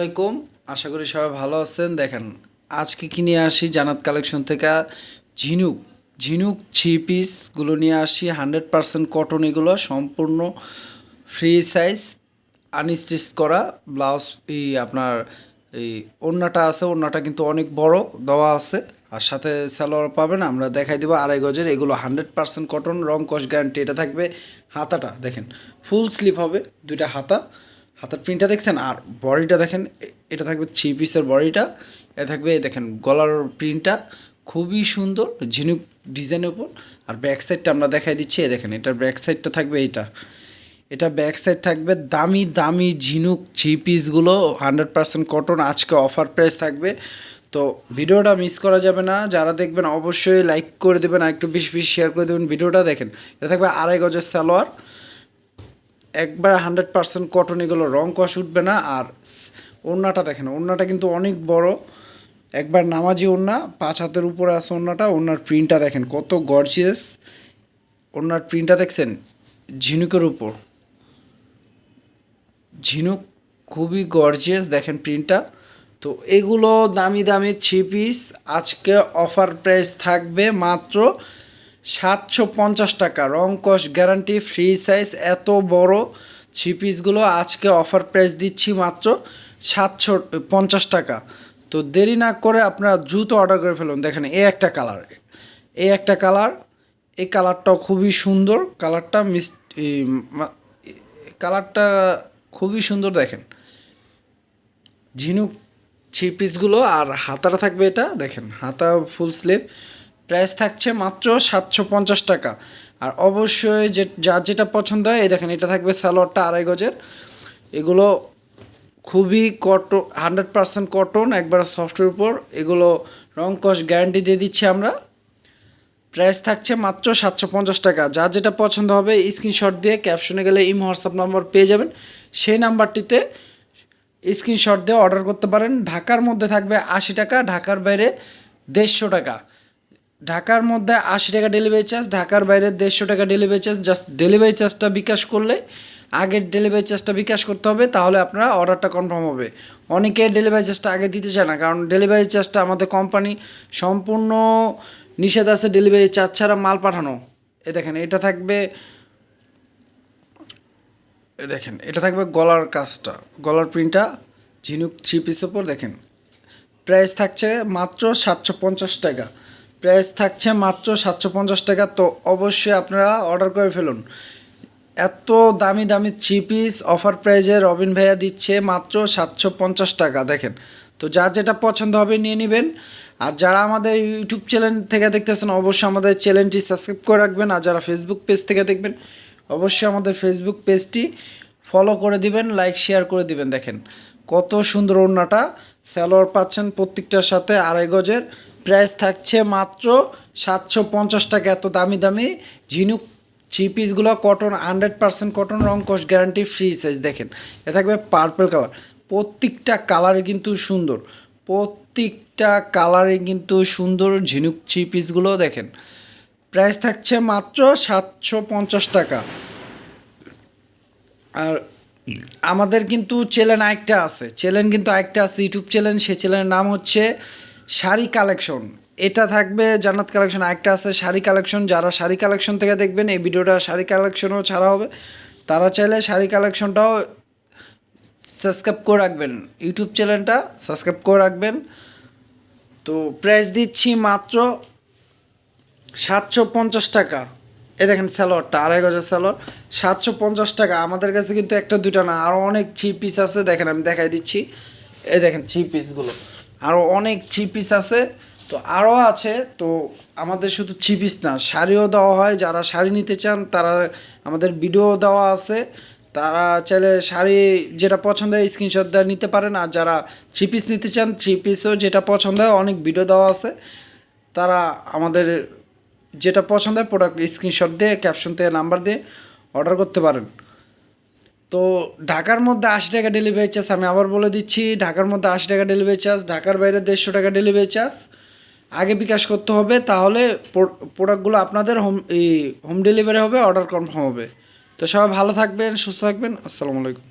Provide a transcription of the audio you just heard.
আলাইকুম। আশা করি সবাই ভালো আছেন। দেখেন, আজকে কি নিয়ে আসি? জানাত কালেকশন থেকে ঝিনুক। ঝিনুক থ্রি পিসগুলো নিয়ে আসি। হান্ড্রেড পারসেন্ট কটন এগুলো, সম্পূর্ণ ফ্রি সাইজ আনস্টিচ করা। ব্লাউজ এই আপনার, এই ওড়নাটা আছে, ওড়নাটা কিন্তু অনেক বড়, দেওয়া আছে। আর সাথে সালোয়ার পাবেন, আমরা দেখাই দেবো আড়াই গজের। এগুলো হান্ড্রেড পারসেন্ট কটন রং কস গ্যারান্টি এটা থাকবে হাতাটা। দেখেন ফুল স্লিপ হবে, দুইটা হাতা। হাতার প্রিন্টটা দেখছেন আর বডিটা দেখেন এটা থাকবে থ্রি পিসের বডিটা এটা থাকবে দেখেন গলার প্রিন্টটা খুবই সুন্দর, ঝিনুক ডিজাইনের উপর, আর ব্যাক সাইডটা আমরা দেখাই দিচ্ছি দেখেন, এটার ব্যাক সাইডটা থাকবে এইটা। এটা ব্যাক সাইড থাকবে দামি দামি ঝিনুক থ্রি পিসগুলো হান্ড্রেড পার্সেন্ট কটন আজকে অফার প্রাইস থাকবে। তো ভিডিওটা মিস করা যাবে না, যারা দেখবেন অবশ্যই লাইক করে দেবেন, আর একটু বেশি বেশি শেয়ার করে দেবেন ভিডিওটা, দেখেন, এটা থাকবে আড়াই গজের সালোয়ার। একবার হান্ড্রেড পার্সেন্ট কটন এগুলো রং কষ উঠবে না, আর ওড়নাটা দেখেন, ওড়নাটা কিন্তু অনেক বড়। একবার নামাজি ওড়না, পাঁচ হাতের উপরে আছে ওড়নাটা, ওড়নার প্রিন্টটা দেখেন কত গর্জিয়াস ওড়নার প্রিন্টটা দেখছেন, ঝিনুকের উপর। ঝিনুক খুবই গর্জিয়াস দেখেন প্রিন্টটা তো এগুলো দামি দামি থ্রি পিস আজকে অফার প্রাইস থাকবে মাত্র সাতশো পঞ্চাশ টাকা। রং কস গ্যারান্টি, ফ্রি সাইজ, এত বড় থ্রি পিসগুলো আজকে অফার প্রাইস দিচ্ছি মাত্র সাতশো পঞ্চাশ টাকা। তো দেরি না করে আপনারা দ্রুত অর্ডার করে ফেলুন। দেখেন, এই একটা কালার এই একটা কালার এই কালারটাও খুবই সুন্দর। কালারটা মিস কালারটা খুবই সুন্দর, দেখেন। ঝিনুক থ্রি পিসগুলো আর হাতাটা থাকবে এটা, দেখেন, হাতা ফুল স্লিভ প্রাইস থাকছে মাত্র সাতশো পঞ্চাশ টাকা। আর অবশ্যই যে, যার যেটা পছন্দ হয়, এই দেখেন, এটা থাকবে সালোয়ারটা আড়াই গজের। এগুলো খুবই কটন, হান্ড্রেড পার্সেন্ট কটন, একবার সফটের উপর। এগুলো রং কস গ্যারান্টি দিয়ে দিচ্ছি আমরা। প্রাইস থাকছে মাত্র সাতশো পঞ্চাশ টাকা। যার যেটা পছন্দ হবে, স্ক্রিনশট দিয়ে ক্যাপশনে গেলে ইম, হোয়াটসঅ্যাপ নম্বর পেয়ে যাবেন। সেই নাম্বারটিতে স্ক্রিনশট দিয়ে অর্ডার করতে পারেন। ঢাকার মধ্যে থাকবে আশি টাকা, ঢাকার বাইরে দেড়শো টাকা। ঢাকার মধ্যে আশি টাকা ডেলিভারি চার্জ ঢাকার বাইরে দেড়শো টাকা ডেলিভারি চার্জ জাস্ট ডেলিভারি চার্জটা বিকাশ করলে, আগের ডেলিভারি চার্জটা বিকাশ করতে হবে, তাহলে আপনার অর্ডারটা কনফার্ম হবে। অনেকে ডেলিভারি চার্জটা আগে দিতে চায় না, কারণ ডেলিভারি চার্জটা আমাদের কোম্পানি সম্পূর্ণ নিষেধ আছে ডেলিভারি চার্জ ছাড়া মাল পাঠানো। এ দেখেন, এটা থাকবে, এ দেখেন, এটা থাকবে গলার কাজটা, গলার প্রিন্টটা ঝিনুক থ্রি পিস ওপর দেখেন। প্রাইস থাকছে মাত্র সাতশো পঞ্চাশ টাকা। প্রাইস থাকছে মাত্র সাতশো পঞ্চাশ টাকা, তো অবশ্যই আপনারা অর্ডার করে ফেলুন। এত দামি দামি থ্রি পিস অফার প্রাইজে রবিন ভাইয়া দিচ্ছে মাত্র সাতশো পঞ্চাশ টাকা, দেখেন। তো যার যেটা পছন্দ হবে নিয়ে নেবেন। আর যারা আমাদের ইউটিউব চ্যানেল থেকে দেখতেছেন, অবশ্যই আমাদের চ্যানেলটি সাবস্ক্রাইব করে রাখবেন। আর যারা ফেসবুক পেজ থেকে দেখবেন, অবশ্যই আমাদের ফেসবুক পেজটি ফলো করে দিবেন লাইক শেয়ার করে দিবেন, দেখেন। কত সুন্দর ওড়নাটা। স্যালোয়ার পাচ্ছেন প্রত্যেকটার সাথে আড়াই গজের। প্রাইস থাকছে মাত্র সাতশো পঞ্চাশ টাকা। এত দামি দামি ঝিনুক থ্রি পিসগুলো কটন, হান্ড্রেড পার্সেন্ট কটন রং কস গ্যারান্টি ফ্রি সাইজ দেখেন। এ থাকবে পার্পল কালার প্রত্যেকটা কালারে কিন্তু সুন্দর। প্রত্যেকটা কালারে কিন্তু সুন্দর ঝিনুক থ্রি পিসগুলো, দেখেন। প্রাইস থাকছে মাত্র সাতশো পঞ্চাশ টাকা। আর আমাদের কিন্তু চ্যানেল আরেকটা আছে। চ্যানেল কিন্তু আরেকটা আছে, ইউটিউব চ্যানেল সে চ্যানেলের নাম হচ্ছে শাড়ি কালেকশন। এটা থাকবে জান্নাত কালেকশন। আরেকটা আছে শাড়ি কালেকশন। যারা শাড়ি কালেকশন থেকে দেখবেন, এই ভিডিওটা শাড়ি কালেকশনও ছাড়া হবে। তারা চাইলে শাড়ি কালেকশনটাও সাবস্ক্রাইব করে রাখবেন। ইউটিউব চ্যানেলটা সাবস্ক্রাইব করে রাখবেন। তো প্রাইস দিচ্ছি মাত্র সাতশো পঞ্চাশ টাকা। এ দেখেন স্যালোয়ারটা আড়াই গজের স্যালোয়ার সাতশো পঞ্চাশ টাকা। আমাদের কাছে কিন্তু একটা, দুইটা না আরও অনেক থ্রি পিস আছে। দেখেন, আমি দেখাই দিচ্ছি। এ দেখেন থ্রি পিসগুলো আরও অনেক থ্রি পিস আছে। তো আরও আছে, তো আমাদের শুধু থ্রি পিস না, শাড়িও দেওয়া হয়, যারা শাড়ি নিতে চান তারা আমাদের ভিডিও দেওয়া আছে। তারা চাইলে শাড়ি যেটা পছন্দ হয় স্ক্রিনশট দেওয়া নিতে পারেন, আর যারা থ্রি পিস নিতে চান থ্রি পিসও যেটা পছন্দ হয়, অনেক ভিডিও দেওয়া আছে। তারা আমাদের যেটা পছন্দ হয় প্রোডাক্ট স্ক্রিনশট দিয়ে ক্যাপশন থেকে নাম্বার দিয়ে অর্ডার করতে পারেন। তো ঢাকার মধ্যে আশি টাকা ডেলিভারি চার্জ আমি আবার বলে দিচ্ছি, ঢাকার মধ্যে আশি টাকা ডেলিভারি চার্জ ঢাকার বাইরে দেড়শো টাকা ডেলিভারি চার্জ আগে বিকাশ করতে হবে, তাহলে প্রোডাক্টগুলো আপনাদের হোম এই হোম ডেলিভারি হবে অর্ডার কনফার্ম হবে। তো সবাই ভালো থাকবেন, সুস্থ থাকবেন, আসসালামু আলাইকুম।